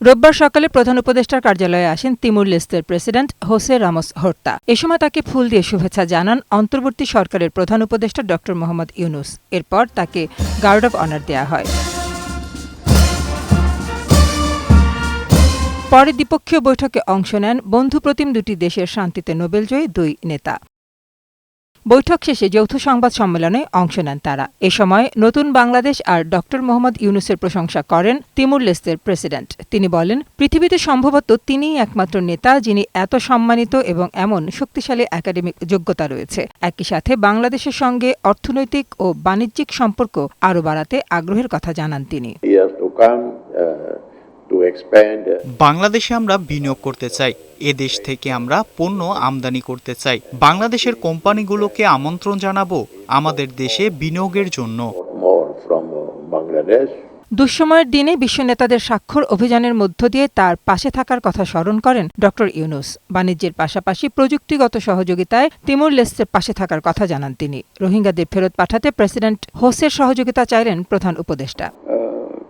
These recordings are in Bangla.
রোববার সকালে প্রধান উপদেষ্টার কার্যালয়ে আসেন তিমুর লেস্তের প্রেসিডেন্ট হোসে রামোস হর্তা। এ সময় তাকে ফুল দিয়ে শুভেচ্ছা জানান অন্তর্বর্তী সরকারের প্রধান উপদেষ্টা ড মোহাম্মদ ইউনুস। এরপর তাকে গার্ড অব অনার দেয়া হয়। পরে দ্বিপক্ষীয় বৈঠকে অংশ নেন বন্ধুপ্রতিম দুটি দেশের শান্তিতে নোবেলজয়ী দুই নেতা। বৈঠক শেষে যৌথ সংবাদ সম্মেলনে অংশ নেন তারা। এ সময় নতুন বাংলাদেশ আর ড মোহাম্মদ ইউনুসের প্রশংসা করেন তিমুর লেস্তের প্রেসিডেন্ট। তিনি বলেন, পৃথিবীতে সম্ভবত তিনিই একমাত্র নেতা যিনি এত সম্মানিত এবং এমন শক্তিশালী একাডেমিক যোগ্যতা রয়েছে। একই সাথে বাংলাদেশের সঙ্গে অর্থনৈতিক ও বাণিজ্যিক সম্পর্ক আরও বাড়াতে আগ্রহের কথা জানান তিনি। বাংলাদেশে আমরা বিনিয়োগ করতে চাই এ দেশ থেকে আমরা পণ্য আমদানি করতে চাই। বাংলাদেশের কোম্পানিগুলোকে আমন্ত্রণ জানাব আমাদের দেশে বিনিয়োগের জন্য। Uh. দুঃসময়ের দিনে বিশ্ব নেতাদের স্বাক্ষর অভিযানের মধ্য দিয়ে তার পাশে থাকার কথা স্মরণ করেন ড ইউনুস। বাণিজ্যের পাশাপাশি প্রযুক্তিগত সহযোগিতায় তিমুর লেস্টের পাশে থাকার কথা জানান তিনি। রোহিঙ্গাদের ফেরত পাঠাতে প্রেসিডেন্ট হোসের সহযোগিতা চাইলেন প্রধান উপদেষ্টা।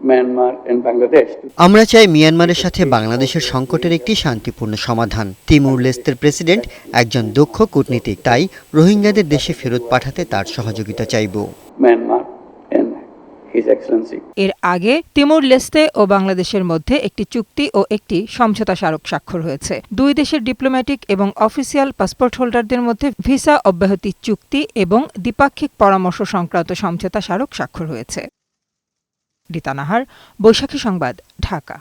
Myanmar and Bangladesh আমরা চাই মিয়ানমারের সাথে বাংলাদেশের সংকটের একটি শান্তিপূর্ণ সমাধান। তিমুর লেস্তের প্রেসিডেন্ট একজন দক্ষ কূটনীতিক তাই রোহিঙ্গাদের দেশে ফেরত পাঠাতে তার সহযোগিতা চাইব। Myanmar and His Excellency. এর আগে তিমুর লেস্তে ও বাংলাদেশের মধ্যে একটি চুক্তি ও একটি সমঝোতা স্মারক স্বাক্ষর হয়েছে। দুই দেশের ডিপ্লোম্যাটিক এবং অফিসিয়াল পাসপোর্ট হোল্ডারদের মধ্যে ভিসা অব্যাহতি চুক্তি এবং দ্বিপাক্ষিক পরামর্শ সংক্রান্ত সমঝোতা স্মারক স্বাক্ষর হয়েছে। রীতা নাহার বৈশাখী সংবাদ ঢাকা।